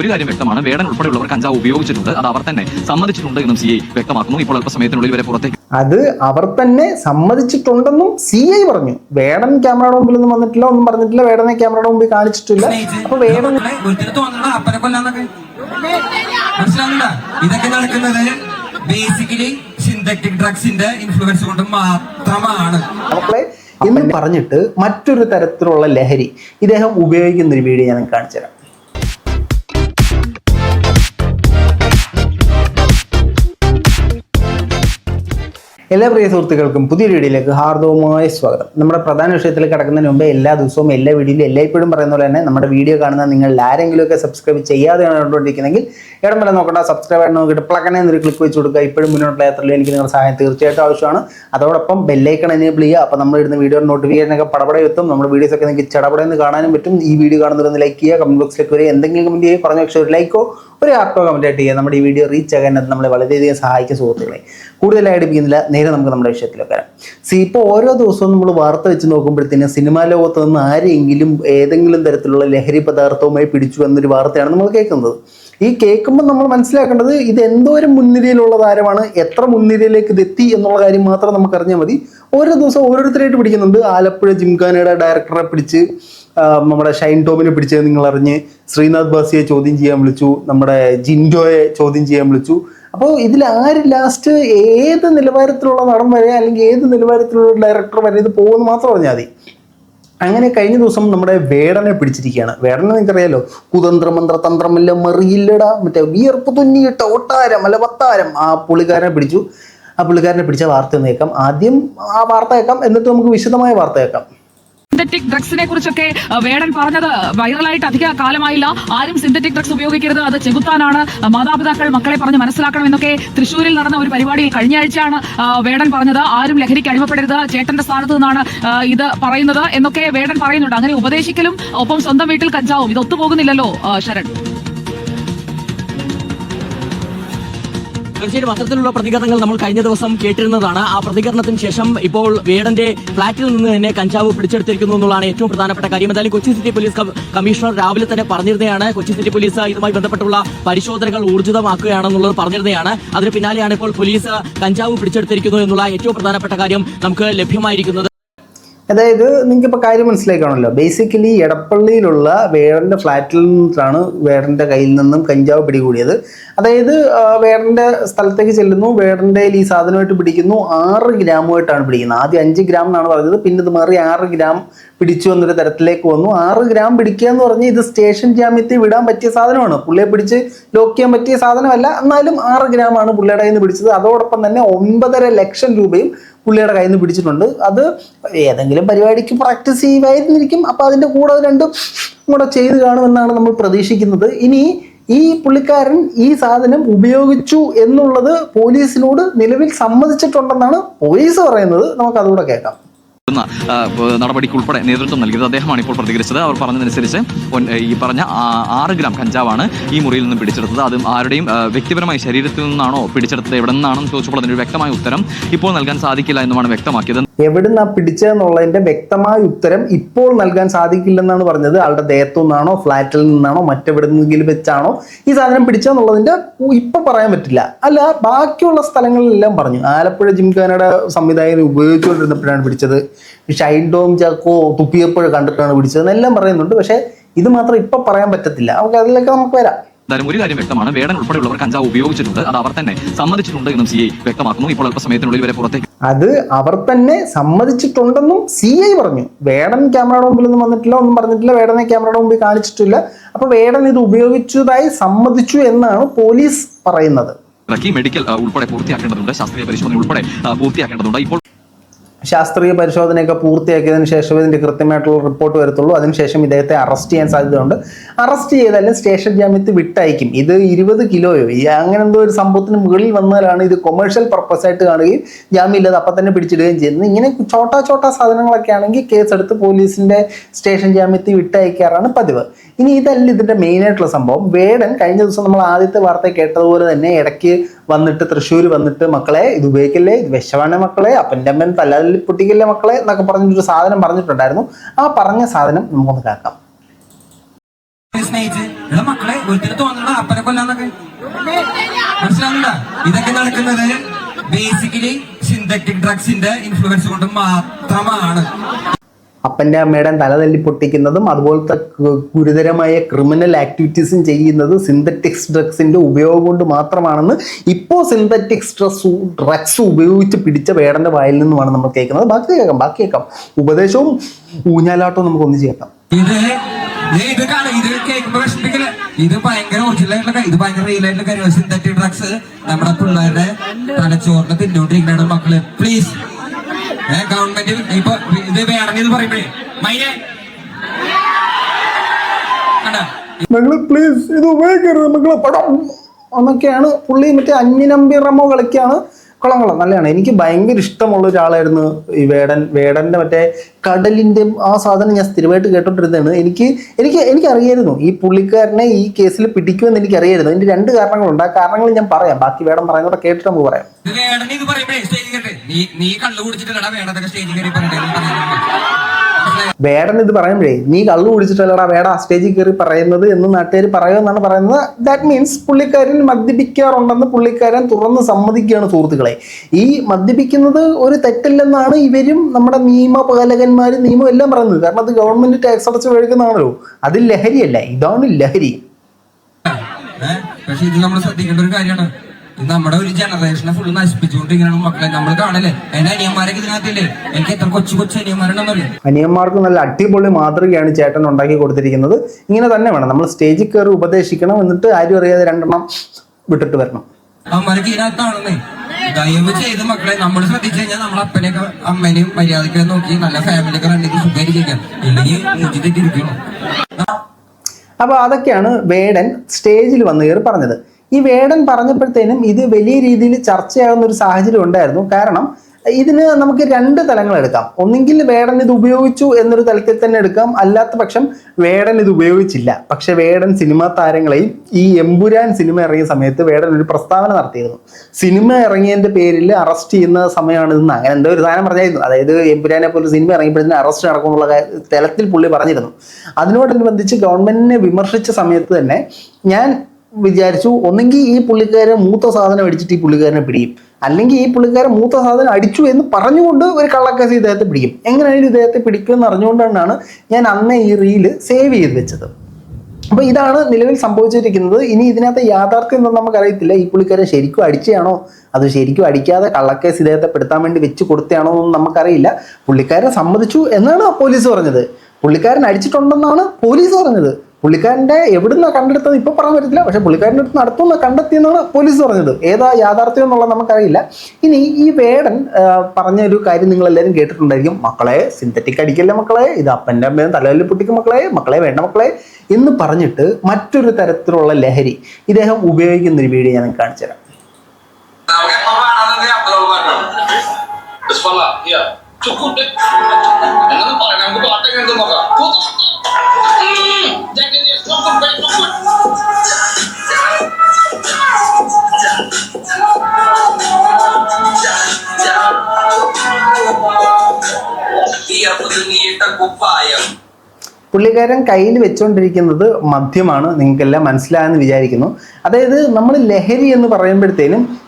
ഒരു കാര്യം വ്യക്തമാണ്. വേടൻ ഉൾപ്പെടെയുള്ളവർ കഞ്ചാവ് ഉപയോഗിച്ചിട്ടുണ്ട്. അത് അവർ തന്നെ സമ്മതിച്ചിട്ടുണ്ട് എന്നും സി ഐ വ്യക്തമാക്കുന്നു. ഇപ്പോൾ അല്പസമയത്തിനുള്ളിൽ വരെ പുറത്തേക്ക് അത് അവർ തന്നെ സമ്മതിച്ചിട്ടുണ്ടെന്നും സി ഐ പറഞ്ഞു. വേടൻ ക്യാമറയുടെ മുമ്പിൽ ഒന്നും വന്നിട്ടില്ല ഒന്നും പറഞ്ഞിട്ടില്ല. വേടനെ ക്യാമറയുടെ മുമ്പിൽ കാണിച്ചിട്ടില്ല. അപ്പൊ വേടൻ ഇതൊക്കെ നടക്കുന്നത് ബേസിക്കലി സിന്തറ്റിക് ഡ്രഗ്സിന്റെ ഇൻഫ്ലുവൻസ് കൊണ്ട് മാത്രമാണ്. എന്ന് പറഞ്ഞിട്ട് മറ്റൊരു തരത്തിലുള്ള ലഹരി ഇദ്ദേഹം ഉപയോഗിക്കുന്ന ഒരു വീഡിയോ ഞാൻ കാണിച്ചു തരാം എല്ലാ പ്രിയ സുഹൃത്തുക്കൾക്കും പുതിയൊരു വീഡിയോയിലേക്ക് ഹാർദവമായ സ്വാഗതം. നമ്മുടെ പ്രധാന വിഷയത്തിൽ കിടക്കുന്നതിന് മുമ്പ് എല്ലാ ദിവസവും എല്ലാ വീഡിയോയിലും എല്ലായ്പ്പോഴും പറയുന്ന പോലെ തന്നെ നമ്മുടെ വീഡിയോ കാണുന്ന നിങ്ങൾ ആരെങ്കിലുമൊക്കെ സബ്സ്ക്രൈബ് ചെയ്യാതെയാണ് കണ്ടുകൊണ്ടിരിക്കുന്നെങ്കിൽ ഇടം വരെ നോക്കണ്ട സബ്സ്ക്രൈബ് ആയിട്ട് നോക്കിയിട്ട് പ്ലക്കനെ എന്നൊരു ക്ലിക്ക് വെച്ച് കൊടുക്കുക. ഇപ്പോഴും മുന്നോട്ടുള്ള യാത്രയിൽ എനിക്ക് നിങ്ങളുടെ സഹായം തീർച്ചയായിട്ടും ആവശ്യമാണ്. അതോടൊപ്പം ബെല്ലൈക്കൺ എനേബിൾ ചെയ്യുക. അപ്പോൾ നമ്മൾ ഇടുന്ന വീഡിയോ നോട്ടിഫിക്കേഷൻ ഒക്കെ പടപടെ എത്തും. നമ്മുടെ വീഡിയോസ് ഒക്കെ നിങ്ങൾക്ക് ചടപടെന്ന് കാണാനും പറ്റും. ഈ വീഡിയോ കാണുന്നവരൊന്ന് ലൈക്ക് ചെയ്യുക. കമന്റ് ബോക്സിലേക്ക് വരിക. എന്തെങ്കിലും കമന്റ് ചെയ്യുക. പറഞ്ഞ പക്ഷേ ഒരു ലൈക്കോ ഒരു ഹാർട്ടോ കമന്റ് ആയിട്ട് ചെയ്യുക. നമ്മുടെ ഈ വീഡിയോ റീച്ച് ആകാൻ അത് നമ്മളെ വളരെയധികം സഹായിക്കും സുഹൃത്തുക്കളെ. കൂടുതലായിട്ട് പിന്നില്ല നേരെ നമുക്ക് നമ്മുടെ വിഷയത്തിലേക്ക് വരാം. സി ഇപ്പോൾ ഓരോ ദിവസവും നമ്മൾ വാർത്ത വെച്ച് നോക്കുമ്പോഴത്തേനും സിനിമാ ലോകത്ത് നിന്ന് ആരെങ്കിലും ഏതെങ്കിലും തരത്തിലുള്ള ലഹരി പദാർത്ഥവുമായി പിടിച്ചു എന്നൊരു വാർത്തയാണ് നമ്മൾ കേൾക്കുന്നത്. ഈ കേൾക്കുമ്പോൾ നമ്മൾ മനസ്സിലാക്കേണ്ടത് ഇത് എന്തോ ഒരു മുൻനിരയിലുള്ള താരമാണ്. എത്ര മുൻനിരയിലേക്ക് ഇത് എത്തി എന്നുള്ള കാര്യം മാത്രം നമുക്ക് അറിഞ്ഞാൽ മതി. ഓരോ ദിവസം ഓരോരുത്തരായിട്ട് പിടിക്കുന്നുണ്ട്. ആലപ്പുഴ ജിംഖാനയുടെ ഡയറക്ടറെ പിടിച്ച് നമ്മുടെ ഷൈൻ ടോമിനെ പിടിച്ചത് നിങ്ങൾ അറിഞ്ഞ് ശ്രീനാഥ് ബാസിയെ ചോദ്യം ചെയ്യാൻ വിളിച്ചു നമ്മുടെ ജിൻഡോയെ ചോദ്യം ചെയ്യാൻ വിളിച്ചു. അപ്പോൾ ഇതിൽ ആര് ലാസ്റ്റ് ഏത് നിലവാരത്തിലുള്ള നടൻ വരെ അല്ലെങ്കിൽ ഏത് നിലവാരത്തിലുള്ള ഡയറക്ടർ വരെ ഇത് പോകുമെന്ന് മാത്രം അറിഞ്ഞാൽ മതി. അങ്ങനെ കഴിഞ്ഞ ദിവസം നമ്മുടെ വേടനെ പിടിച്ചിരിക്കുകയാണ്. വേടനെ നിങ്ങൾക്കറിയാലോ? കുതന്ത്ര മന്ത്ര തന്ത്രമില്ല മറിയില്ലടാ. മറ്റേ വിയർപ്പ് തുന്നിയിട്ട ഒട്ടാരം അല്ല പത്താരം ആ പുള്ളിക്കാരനെ പിടിച്ചു. ആ പുള്ളിക്കാരനെ പിടിച്ച വാർത്ത ഒന്ന് ആദ്യം ആ വാർത്ത കേൾക്കാം. എന്നിട്ട് നമുക്ക് വിശദമായ വാർത്ത കേൾക്കാം. സിന്തറ്റിക് ഡ്രഗ്സിനെ കുറിച്ചൊക്കെ വേടൻ പറഞ്ഞത് വൈറലായിട്ട് അധിക കാലമായില്ല. ആരും സിന്തറ്റിക് ഡ്രഗ്സ് ഉപയോഗിക്കരുത്. അത് ചെകുത്താനാണ്. മാതാപിതാക്കൾ മക്കളെ പറഞ്ഞ് മനസ്സിലാക്കണം എന്നൊക്കെ തൃശ്ശൂരിൽ നടന്ന ഒരു പരിപാടിയിൽ കഴിഞ്ഞ ആഴ്ചയാണ് വേടൻ പറഞ്ഞത്. ആരും ലഹരിക്ക് അടിമപ്പെടരുത്. ചേട്ടന്റെ സ്ഥാനത്ത് നിന്നാണ് ഇത് പറയുന്നത് എന്നൊക്കെ വേടൻ പറയുന്നുണ്ട്. അങ്ങനെ ഉപദേശിക്കലും ഒപ്പം സ്വന്തം വീട്ടിൽ കഞ്ചാവും. ഇത് ഒത്തുപോകുന്നില്ലല്ലോ ശരൺ. തീർച്ചയായിട്ടും അത്തരത്തിലുള്ള പ്രതികരണങ്ങൾ നമ്മൾ കഴിഞ്ഞ ദിവസം കേട്ടിരുന്നതാണ്. ആ പ്രതികരണത്തിന് ശേഷം ഇപ്പോൾ വേടന്റെ ഫ്ളാറ്റിൽ നിന്ന് തന്നെ കഞ്ചാവ് പിടിച്ചെടുത്തിരിക്കുന്നു എന്നുള്ളതാണ് ഏറ്റവും പ്രധാനപ്പെട്ട കാര്യം. എന്തായാലും കൊച്ചി സിറ്റി പോലീസ് കമ്മീഷണർ രാവിലെ തന്നെ പറഞ്ഞിരുന്നതാണ്. കൊച്ചി സിറ്റി പോലീസ് ഇതുമായി ബന്ധപ്പെട്ടുള്ള പരിശോധനകൾ ഊർജിതമാക്കുകയാണെന്നുള്ളത് പറഞ്ഞിരുന്നതാണ്. അതിന് പിന്നാലെയാണ് ഇപ്പോൾ പോലീസ് കഞ്ചാവ് പിടിച്ചെടുത്തിരിക്കുന്നു എന്നുള്ള ഏറ്റവും പ്രധാനപ്പെട്ട കാര്യം നമുക്ക് ലഭ്യമായിരിക്കുന്നത്. അതായത് നിങ്ങൾക്ക് ഇപ്പോൾ കാര്യം മനസ്സിലാക്കണമല്ലോ ബേസിക്കലി എടപ്പള്ളിയിലുള്ള വേടന്റെ ഫ്ലാറ്റിൽ നിന്നിട്ടാണ് വേടന്റെ കയ്യിൽ നിന്നും കഞ്ചാവ് പിടികൂടിയത്. അതായത് വേടന്റെ സ്ഥലത്തേക്ക് ചെല്ലുന്നു വേടന്റെ ഈ സാധനമായിട്ട് പിടിക്കുന്നു ആറ് ഗ്രാമുമായിട്ടാണ് പിടിക്കുന്നത്. ആദ്യം അഞ്ച് ഗ്രാം എന്നാണ് പറഞ്ഞത് പിന്നെ ഇത് മാറി ആറ് ഗ്രാം പിടിച്ചു എന്നൊരു തരത്തിലേക്ക് വന്നു. ആറ് ഗ്രാം പിടിക്കുക എന്ന് പറഞ്ഞാൽ ഇത് സ്റ്റേഷൻ ജാമ്യത്തിൽ വിടാൻ പറ്റിയ സാധനമാണ്. പുള്ളിയെ പിടിച്ച് ലോക്ക് ചെയ്യാൻ പറ്റിയ സാധനമല്ല എന്നാലും ആറ് ഗ്രാമാണ് പുള്ളിയുടെ കയ്യിൽ നിന്ന് പിടിച്ചത്. അതോടൊപ്പം തന്നെ ഒമ്പതര ലക്ഷം രൂപയും പുള്ളിയുടെ കയ്യിൽ നിന്ന് പിടിച്ചിട്ടുണ്ട്. അത് ഏതെങ്കിലും പരിപാടിക്ക് പ്രാക്ടീസ് ചെയ്യുമായിരുന്നിരിക്കും. അപ്പോൾ അതിന്റെ കൂടെ രണ്ടും കൂടെ ചെയ്ത് കാണുമെന്നാണ് നമ്മൾ പ്രതീക്ഷിക്കുന്നത്. ഇനി ഈ പുള്ളിക്കാരൻ ഈ സാധനം ഉപയോഗിച്ചു എന്നുള്ളത് പോലീസിനോട് നിലവിൽ സമ്മതിച്ചിട്ടുണ്ടെന്നാണ് പോലീസ് പറയുന്നത്. നമുക്ക് അതുകൂടെ കേൾക്കാം. എന്ന, ആ, നടപടിക്ക് ഉൾപ്പെടെ നേതൃത്വം നൽകിയത് അദ്ദേഹമാണ് ഇപ്പോൾ പ്രതികരിച്ചത്. അവർ പറഞ്ഞതനുസരിച്ച് ഈ പറഞ്ഞ ആറ് ഗ്രാം കഞ്ചാവാണ് ഈ മുറിയിൽ നിന്നും പിടിച്ചെടുത്തത്. അതും ആരുടെയും വ്യക്തിപരമായി ശരീരത്തിൽ നിന്നാണോ പിടിച്ചെടുത്തത് എവിടെ നിന്നാണെന്ന് ചോദിച്ചപ്പോൾ അതിനൊരു വ്യക്തമായ ഉത്തരം ഇപ്പോൾ നൽകാൻ സാധിക്കില്ല എന്നുമാണ് വ്യക്തമാക്കിയത്. എവിടുന്നാ പിടിച്ചതെന്നുള്ളതിന്റെ വ്യക്തമായ ഉത്തരം ഇപ്പോൾ നൽകാൻ സാധിക്കില്ലെന്നാണ് പറഞ്ഞത്. ആളുടെ ദേഹത്തു നിന്നാണോ ഫ്ലാറ്റിൽ നിന്നാണോ മറ്റെവിടെന്നെങ്കിലും വെച്ചാണോ ഈ സാധനം പിടിച്ചതെന്നുള്ളതിന്റെ ഇപ്പൊ പറയാൻ പറ്റില്ല. അല്ല ബാക്കിയുള്ള സ്ഥലങ്ങളിലെല്ലാം പറഞ്ഞു. ആലപ്പുഴ ജിംഖാനയുടെ സംവിധായകൻ ഉപയോഗിച്ചുകൊണ്ടിരുന്നപ്പോഴാണ് പിടിച്ചത്. ഷൈൻ ഡോം ചാക്കോ തുപ്പിയപ്പോഴോ കണ്ടിട്ടാണ് പിടിച്ചത് എന്നെല്ലാം പറയുന്നുണ്ട്. പക്ഷേ ഇത് മാത്രം ഇപ്പൊ പറയാൻ പറ്റത്തില്ല. നമുക്ക് അതിലേക്ക് നമുക്ക് വരാം. എന്തായാലും ഒരു കാര്യം വ്യക്തമാണ്. വേടൻ ഉൾപ്പെടെയുള്ളവർ കഞ്ചാവ് ഉപയോഗിച്ചിട്ടുണ്ട്. അത് അവർ തന്നെ സമ്മതിച്ചിട്ടുണ്ട് എന്നും സി ഐ വ്യക്തമാക്കുന്നു. ഇപ്പോൾ അല്പസമയത്തിനുള്ളിൽ വരെ പുറത്തേക്ക് അത് അവർ തന്നെ സമ്മതിച്ചിട്ടുണ്ടെന്നും സി ഐ പറഞ്ഞു. വേടൻ ക്യാമറയുടെ മുമ്പിൽ ഒന്നും വന്നിട്ടില്ല ഒന്നും പറഞ്ഞിട്ടില്ല. വേടനെ ക്യാമറയുടെ മുമ്പിൽ കാണിച്ചിട്ടില്ല. അപ്പൊ വേടൻ ഇത് ഉപയോഗിച്ചതായി സമ്മതിച്ചു എന്നാണ് പോലീസ് പറയുന്നത്. മെഡിക്കൽ ഉൾപ്പെടെ പൂർത്തിയാക്കേണ്ടതുണ്ട്. ശാസ്ത്രീയ പരിശോധന ഉൾപ്പെടെ പൂർത്തിയാക്കേണ്ടതുണ്ട്. ഇപ്പോൾ ശാസ്ത്രീയ പരിശോധനയൊക്കെ പൂർത്തിയാക്കിയതിന് ശേഷം ഇതിന്റെ കൃത്യമായിട്ടുള്ള റിപ്പോർട്ട് വരത്തുള്ളൂ. അതിനുശേഷം ഇദ്ദേഹത്തെ അറസ്റ്റ് ചെയ്യാൻ സാധ്യതയുണ്ട്. അറസ്റ്റ് ചെയ്താലും സ്റ്റേഷൻ ജാമ്യത്തിൽ വിട്ടയക്കും. ഇത് ഇരുപത് കിലോയോ? ഈ അങ്ങനെ എന്തോ ഒരു സംഭവത്തിന് മുകളിൽ വന്നാലാണ് ഇത് കൊമേഴ്ഷ്യൽ പർപ്പസ് ആയിട്ട് കാണുകയും ജാമ്യമില്ലാതെ അപ്പം തന്നെ പിടിച്ചിടുകയും ചെയ്യുന്നത്. ഇങ്ങനെ ചോട്ടാ ചോട്ടാ സാധനങ്ങളൊക്കെ ആണെങ്കിൽ കേസെടുത്ത് പോലീസിന്റെ സ്റ്റേഷൻ ജാമ്യത്തിൽ വിട്ടയക്കാറാണ് പതിവ്. ഇനി ഇതല്ല ഇതിന്റെ മെയിൻ ആയിട്ടുള്ള സംഭവം. വേടൻ കഴിഞ്ഞ ദിവസം നമ്മൾ ആദ്യത്തെ വാർത്ത കേട്ടതുപോലെ തന്നെ ഇടയ്ക്ക് വന്നിട്ട് തൃശ്ശൂർ വന്നിട്ട് മക്കളെ ഇത് ഉപയോഗിക്കല്ലേ? ഇത് വിശവാണ മക്കളെ അപ്പന്റെ അമ്മൻ തല്ലാലിൽ പൊട്ടിക്കല്ലേ മക്കളെ എന്നൊക്കെ പറഞ്ഞിട്ടൊരു സാധനം പറഞ്ഞിട്ടുണ്ടായിരുന്നു. ആ പറഞ്ഞ സാധനം നമുക്കൊന്ന് കേൾക്കാം. ഇതൊക്കെ നടക്കുന്നത് ബേസിക്കലി സിന്തറ്റിക് ഡ്രഗ്സിന്റെ ഇൻഫ്ലുവൻസ് കൊണ്ട് മാത്രമാണ്. അപ്പന്റെ അമ്മയുടെ തല തല്ലി പൊട്ടിക്കുന്നതും അതുപോലത്തെ ഗുരുതരമായ ക്രിമിനൽ ആക്ടിവിറ്റീസും ചെയ്യുന്നത് സിന്തറ്റിക്സ് ഡ്രഗ്സിന്റെ ഉപയോഗം കൊണ്ട് മാത്രമാണെന്ന് ഇപ്പോൾ സിന്തറ്റിക്സ് ഡ്രസ് ഡ്രഗ്സ് ഉപയോഗിച്ച് പിടിച്ച വേടന്റെ വായിൽ നിന്നുമാണ് നമ്മൾ കേൾക്കുന്നത്. ബാക്കി കേൾക്കാം ബാക്കി കേൾക്കാം. ഉപദേശവും ഊഞ്ഞാലാട്ടവും നമുക്കൊന്ന് ചേർക്കാം. ഇത് ദേ ഇത് ഭയങ്കര ഒറിജിനലായിട്ടുള്ള ഇത് ഭയങ്കര റിയൽ ആയിട്ടുള്ള സിന്തറ്റിക് ഡ്രഗ്സ് നമ്മുടെ പിള്ളേരുടെ തലച്ചോറിനെ തിന്നോണ്ടിരിക്കുന്ന മക്കൾ. പ്ലീസ് ഏഹ് ഗവൺമെന്റ് ഇപ്പൊ ഇത് വേണമെന്ന് പറയുമ്പോഴേ മൈനെ. മകൾ പ്ലീസ് ഇത് ഉപയോഗിക്കരുത് മകൾ പടം. എന്നൊക്കെയാണ് പുള്ളി മറ്റേ അഞ്ഞിനമ്പി റമോ കളിക്കാണ്. കൊളം കൊളം നല്ലതാണ്. എനിക്ക് ഭയങ്കര ഇഷ്ടമുള്ള ഒരാളായിരുന്നു ഈ വേടൻ. വേടന്റെ മറ്റേ കടലിന്റെ ആ സാധനം ഞാൻ സ്ഥിരമായിട്ട് കേട്ടോണ്ടിരുന്നതാണ്. എനിക്ക് എനിക്ക് എനിക്കറിയായിരുന്നു. ഈ പുള്ളിക്കാരനെ ഈ കേസിൽ പിടിക്കുമെന്ന് എനിക്കറിയായിരുന്നു. അതിന്റെ രണ്ട് കാരണങ്ങളുണ്ട്. ആ കാരണങ്ങൾ ഞാൻ പറയാം. ബാക്കി വേടം പറയുന്നത് കേട്ടിട്ട് നമുക്ക് പറയാം. നീ നീ കള്ളു കുടിച്ചിട്ടല്ലടാ വേണ്ടതൊക്കെ സ്റ്റേജിൽ കയറി വേടൻ ഇത് പറയുമ്പോഴേ നീ കള്ളു കുടിച്ചിട്ടല്ലടാ വേട സ്റ്റേജിൽ കയറി പറയുന്നത് എന്ന് നാട്ടുകാർ പറയുമെന്നാണ് പറയുന്നത്. ദാറ്റ് മീൻസ് പുള്ളിക്കാരൻ മദ്യപിക്കാറുണ്ടെന്ന് പുള്ളിക്കാരൻ തുറന്ന് സമ്മതിക്കുകയാണ് സുഹൃത്തുക്കളെ. ഈ മദ്യപിക്കുന്നത് ഒരു തെറ്റല്ലെന്നാണ് ഇവരും നമ്മുടെ നിയമപാലകന്മാരും നിയമം എല്ലാം പറയുന്നത്. കാരണം അത് ഗവൺമെന്റ് ടാക്സ് അടച്ച് കഴിക്കുന്നതാണല്ലോ അത് ലഹരിയല്ല ഇതാണ് ലഹരി. പക്ഷെ ഇത് നമ്മൾ ശ്രദ്ധിക്കേണ്ട ഒരു കാര്യമാണ്. നമ്മുടെ ഒരു ജനറേഷനെ ഫുള്ള് നശിപ്പിച്ചുകൊണ്ടിരിക്കുകയാണ് മക്കളെ. നമ്മൾ കാണല്ലേ? എന്റെ അനിയന്മാരൊക്കെ ഇതിനകത്തില്ലേ? എനിക്ക് എത്ര കൊച്ചു കൊച്ചു അനിയന്മാരുണ്ടെന്നല്ലേ അനിയന്മാർക്ക് നല്ല അടിപൊളി മാതൃകയാണ് ചേട്ടൻ ഉണ്ടാക്കി കൊടുത്തിരിക്കുന്നത്. ഇങ്ങനെ തന്നെ വേണം. നമ്മൾ സ്റ്റേജിൽ കയറി ഉപദേശിക്കണം എന്നിട്ട് ആരും അറിയാതെ രണ്ടെണ്ണം വിട്ടിട്ട് വരണം. അവന്മാരൊക്കെ ഇതിനകത്താണെന്നേ. ദയവ് ചെയ്ത് മക്കളെ നമ്മൾ ശ്രദ്ധിച്ചു കഴിഞ്ഞാൽ നമ്മളെ അപ്പനെയൊക്കെ അമ്മേനെയും മര്യാദയ്ക്ക് നോക്കി നല്ല ഫാമിലിയൊക്കെ രണ്ടിക്ക് സുഖമായിരിക്കാം. ഇല്ലെങ്കിൽ മൂഞ്ചി തെറ്റിരിക്കണം അപ്പൊ അതൊക്കെയാണ് വേടൻ സ്റ്റേജിൽ വന്നു കയറി പറഞ്ഞത്. ഈ വേടൻ പറഞ്ഞപ്പോഴത്തേനും ഇത് വലിയ രീതിയിൽ ചർച്ചയാകുന്ന ഒരു സാഹചര്യം ഉണ്ടായിരുന്നു. കാരണം ഇതിന് നമുക്ക് രണ്ട് തലങ്ങൾ എടുക്കാം. ഒന്നെങ്കിൽ വേടൻ ഇത് ഉപയോഗിച്ചു എന്നൊരു തലത്തിൽ തന്നെ എടുക്കാം. അല്ലാത്ത പക്ഷം വേടൻ ഇത് ഉപയോഗിച്ചില്ല. പക്ഷെ വേടൻ സിനിമാ താരങ്ങളെയും ഈ എമ്പുരാൻ സിനിമ ഇറങ്ങിയ സമയത്ത് വേടൻ ഒരു പ്രസ്താവന നടത്തിയിരുന്നു. സിനിമ ഇറങ്ങിയതിന്റെ പേരിൽ അറസ്റ്റ് ചെയ്യുന്ന സമയമാണ് ഇന്ന് അങ്ങനെ എന്തോ ഒരു സാധനം പറഞ്ഞായിരുന്നു. അതായത് എമ്പുരാനെ പോലെ സിനിമ ഇറങ്ങിയപ്പോഴത്തേന് അറസ്റ്റ് നടക്കുമെന്നുള്ള തലത്തിൽ പുള്ളി പറഞ്ഞിരുന്നു. അതിനോടനുബന്ധിച്ച് ഗവൺമെന്റിനെ വിമർശിച്ച സമയത്ത് തന്നെ ഞാൻ വിചാരിച്ചു. ഒന്നെങ്കിൽ ഈ പുള്ളിക്കാരൻ മൂത്ത സാധനം അടിച്ചിട്ട് ഈ പുള്ളിക്കാരനെ പിടിക്കും അല്ലെങ്കിൽ ഈ പുള്ളിക്കാരൻ മൂത്ത സാധനം അടിച്ചു എന്ന് പറഞ്ഞുകൊണ്ട് ഒരു കള്ളക്കേസ് ഇദ്ദേഹത്തെ പിടിക്കും എങ്ങനെയാണ് ഇദ്ദേഹത്തെ പിടിക്കുമെന്ന് അറിഞ്ഞുകൊണ്ടാണ് ഞാൻ അന്ന് ഈ റീൽ സേവ് ചെയ്ത് വെച്ചത്. അപ്പൊ ഇതാണ് നിലവിൽ സംഭവിച്ചിരിക്കുന്നത്. ഇനി ഇതിനകത്ത് യാഥാർത്ഥ്യം എന്തെന്ന് നമുക്കറിയത്തില്ല. ഈ പുള്ളിക്കാരൻ ശരിക്കും അടിച്ചയാണോ? അത് ശരിക്കും അടിക്കാതെ കള്ളക്കേസ് ഇദ്ദേഹത്തെ പെടുത്താൻ വേണ്ടി വെച്ച് കൊടുത്തയാണോ എന്നൊന്നും നമുക്കറിയില്ല. പുള്ളിക്കാരൻ സമ്മതിച്ചു എന്നാണ് പോലീസ് പറഞ്ഞത്. പുള്ളിക്കാരൻ അടിച്ചിട്ടുണ്ടെന്നാണ് പോലീസ് പറഞ്ഞത്. പുള്ളിക്കാരന്റെ എവിടുന്ന കണ്ടെടുത്തത്? ഇപ്പൊ പറയാൻ പറ്റത്തില്ല. പക്ഷെ പുള്ളിക്കാരന്റെ അടുത്ത് നടത്തുന്ന കണ്ടെത്തിയെന്നാണ് പോലീസ് പറഞ്ഞത്. ഏതാ യാഥാർത്ഥ്യം എന്നുള്ളത് നമുക്കറിയില്ല. ഇനി ഈ വേടൻ പറഞ്ഞ ഒരു കാര്യം നിങ്ങൾ എല്ലാവരും കേട്ടിട്ടുണ്ടായിരിക്കും. മക്കളെ സിന്തറ്റിക് അടിക്കല്ലേ മക്കളെ? ഇത് അപ്പന്റെ അമ്മയും തലവല്ലി പൊട്ടിക്കും മക്കളെ. മക്കളെ വേണ്ട മക്കളെ എന്ന് പറഞ്ഞിട്ട് മറ്റൊരു തരത്തിലുള്ള ലഹരി ഇദ്ദേഹം ഉപയോഗിക്കുന്ന ഒരു വീഡിയോ ഞാൻ കാണിച്ചുതരാം കാണിച്ചു തരാം. Bismillah, iya. Cukup നമുക്ക് Jangan lupa, jangan പുള്ളിക്കാരൻ കയ്യിൽ വെച്ചുകൊണ്ടിരിക്കുന്നത് മദ്യമാണ്. നിങ്ങൾക്കെല്ലാം മനസ്സിലായെന്ന് വിചാരിക്കുന്നു. അതായത് നമ്മൾ ലഹരി എന്ന് പറയുമ്പോഴത്തേനും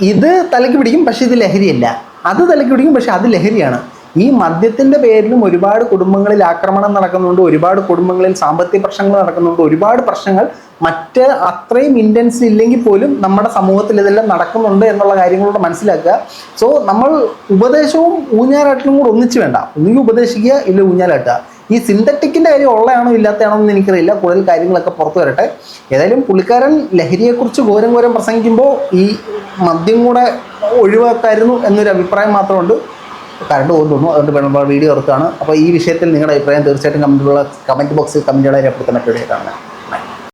ഇത് തലയ്ക്ക് പിടിക്കും പക്ഷെ ഇത് ലഹരിയല്ല. അത് തലയ്ക്ക് പിടിക്കും പക്ഷെ അത് ലഹരിയാണ്. ഈ മദ്യത്തിന്റെ പേരിലും ഒരുപാട് കുടുംബങ്ങളിൽ ആക്രമണം നടക്കുന്നുണ്ട് ഒരുപാട് കുടുംബങ്ങളിൽ സാമ്പത്തിക പ്രശ്നങ്ങൾ നടക്കുന്നുണ്ട് ഒരുപാട് പ്രശ്നങ്ങൾ മറ്റ് അത്രയും ഇന്റൻസ് ഇല്ലെങ്കിൽ പോലും നമ്മുടെ സമൂഹത്തിൽ ഇതെല്ലാം നടക്കുന്നുണ്ട് എന്നുള്ള കാര്യങ്ങളോട് മനസ്സിലാക്കുക. സോ നമ്മൾ ഉപദേശവും ഊഞ്ഞാലാട്ടലും കൂടെ ഒന്നിച്ച് വേണ്ട. ഒന്നുകിൽ ഉപദേശിക്കുക ഇല്ല ഊഞ്ഞാലാട്ടുക. ഈ സിന്തറ്റിക്കിന്റെ കാര്യം ഉള്ളതാണോ ഇല്ലാത്തതാണോ എന്ന് എനിക്കറിയില്ല. കൂടുതൽ കാര്യങ്ങളൊക്കെ പുറത്തു വരട്ടെ. ഏതായാലും പുള്ളിക്കാരൻ ലഹരിയെക്കുറിച്ച് ഘോരം ഘോരം പ്രസംഗിക്കുമ്പോൾ ഈ മദ്യം കൂടെ ഒഴിവാക്കായിരുന്നു എന്നൊരു അഭിപ്രായം മാത്രമുണ്ട്. കറണ്ട് പോകുന്നു അതുകൊണ്ട് വേണം വീഡിയോ ഇറക്കുകയാണ് അപ്പോൾ ഈ വിഷയത്തിൽ നിങ്ങളുടെ അഭിപ്രായം തീർച്ചയായിട്ടും കമന്റുള്ള കമന്റ് ബോക്സിൽ കമന്റുകളെ രേഖപ്പെടുത്താൻ മറ്റൊരു കാണാം